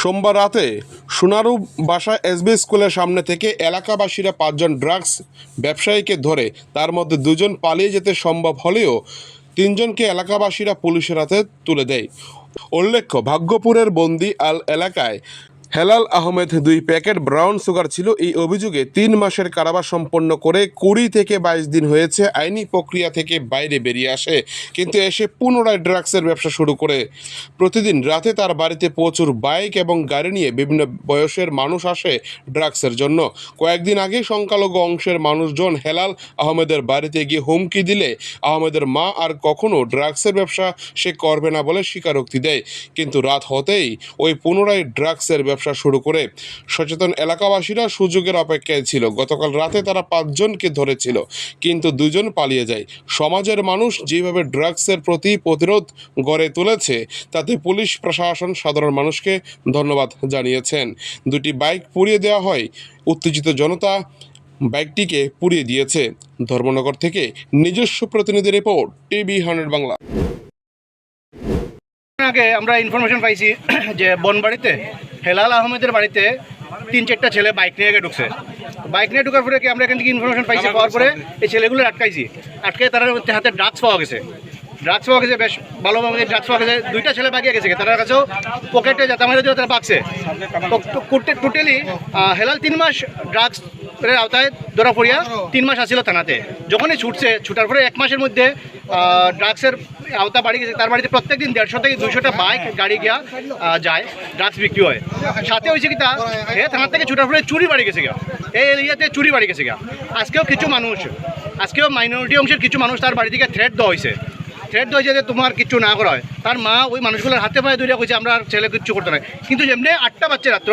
সোমবার রাতে সোনারু বাসা এসবি স্কুলের সামনে থেকে এলাকাবাসীরা পাঁচজন ড্রাগস ব্যবসায়ীকে ধরে তার মধ্যে দুজন পালিয়ে যেতে সম্ভব হলেও তিনজনকে এলাকাবাসীরা পুলিশের হাতে তুলে দেয়। উল্লেখ্য, ভাগ্যপুরের বন্দি আল এলাকায় হেলাল আহমেদ দুই প্যাকেট ব্রাউন সুগার ছিল। এই অভিযোগে তিন মাসের কারাবাস সম্পন্ন করে কুড়ি থেকে বাইশ দিন হয়েছে। আইনি প্রক্রিয়া থেকে বাইরে বেরিয়ে আসে, কিন্তু এসে পুনরায় ড্রাগসের ব্যবসা শুরু করে। প্রতিদিন রাতে তার বাড়িতে প্রচুর বাইক এবং গাড়ি নিয়ে বিভিন্ন বয়সের মানুষ আসে ড্রাগসের জন্য। কয়েকদিন আগে সংখ্যালঘু অংশের মানুষজন হেলাল আহমেদের বাড়িতে গিয়ে হুমকি দিলে আহমেদের মা আর কখনো ড্রাগসের ব্যবসা সে করবে না বলে স্বীকারোক্তি দেয়। কিন্তু রাত হতেই ওই পুনরায় ড্রাগসের ব্যবসা শুরু করে সচেতন এলাকাবাসীরা সুযোগের অপেক্ষায় ছিল। গতকাল রাতে তারা পাঁচজনকে ধরেছিল, কিন্তু দুজন পালিয়ে যায়। সমাজের মানুষ যেভাবে ড্রাগসের প্রতি প্রতিরোধ গড়ে তুলেছে, তাতে পুলিশ, প্রশাসন, সাধারণ মানুষকে ধন্যবাদ জানিয়েছেন। দুটি বাইক পুড়িয়ে দেওয়া হয়, উত্তেজিত জনতা বাইকটিকে পুড়িয়ে দিয়েছে। ধর্মনগর থেকে নিজস্ব প্রতিনিধি রিপোর্ট, টিভি হান্ড্রেড বাংলা। আগে আমরা ইনফরমেশন পাইছি যে বনবাড়িতে হেলাল আহমেদের বাড়িতে তিন চারটা ছেলে বাইক নিয়ে গিয়ে ঢুকছে। বাইক নিয়ে ঢুকার পরে কি আমরা এখান থেকে ইনফরমেশন পাইছি? পাওয়ার পরে এই ছেলেগুলো আটকাইছি। আটকে তারা হাতে ড্রাগস পাওয়া গেছে। ড্রাগস পাওয়া গেছে, বেশ ভালোভাবে ড্রাগস পাওয়া গেছে। দুইটা ছেলে বাগিয়ে গেছে তার কাছেও পকেটে যাতে আমাদের তারা পাকছে টোটালি হেলাল তিন মাস ড্রাগস আওতায় ধরা পড়িয়া তিন মাস আসছিল থানাতে। যখনই ছুটছে, ছুটার পরে এক মাসের মধ্যে ড্রাগসের আওতা বাড়ি গেছে, তার বাড়িতে প্রত্যেক দিন দেড়শো থেকে দুইশোটা বাইক গাড়ি গিয়া যায় ড্রাগস বিক্রি হয়। সাথে হয়েছে কি তা হে থানার থেকে ছুটার পরে চুরি বাড়ি গেছে গা এই এরিয়াতে চুরি বাড়ি গেছে গা আজকেও কিছু মানুষ, আজকেও মাইনরিটি অংশের কিছু মানুষ তার বাড়ি থেকে থ্রেট দেওয়া হয়েছে। থ্রেট দেওয়া যে তোমার কিচ্ছু না করা হয়। তার মা ওই মানুষগুলোর হাতে পায়ে ধরে কইছে, আমরা আর ছেলে কিচ্ছু করতে নাই। কিন্তু যেমনি আটটা বাচ্চা রাত্র,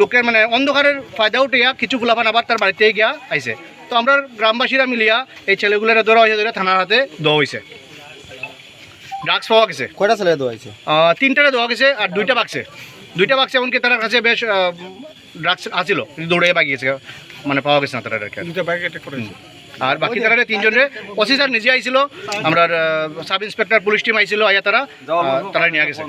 লোকের মানে অন্ধকারের ফায়দা উঠিয়া কিছু ফুলাফান আবার তার বাড়িতে গিয়া আইছে। তো আমরা গ্রামবাসীরা মিলিয়া এই ছেলেগুলোর ধরা হয়েছে, ধরে থানার হাতে দেওয়া হয়েছে। ড্রাগস পাওয়া গেছে? কয়টা ছেলে দেওয়া হয়েছে? তিনটারে দেওয়া গেছে আর দুইটা বাক্সে দুইটা বাক্সে এমনকি তার কাছে বেশ ড্রাগস আছিল। দৌড়ে বাগিয়েছে মানে পাওয়া গেছে না তারা। দুটো ব্যাগ এটা করেছে। আর বাকি তারা তিনজনে ওসি স্যার নিজে আইছিল আমরা সাব ইন্সপেক্টর পুলিশ টিম আইছিল আইয়া তারা তারা নিয়ে গেছে।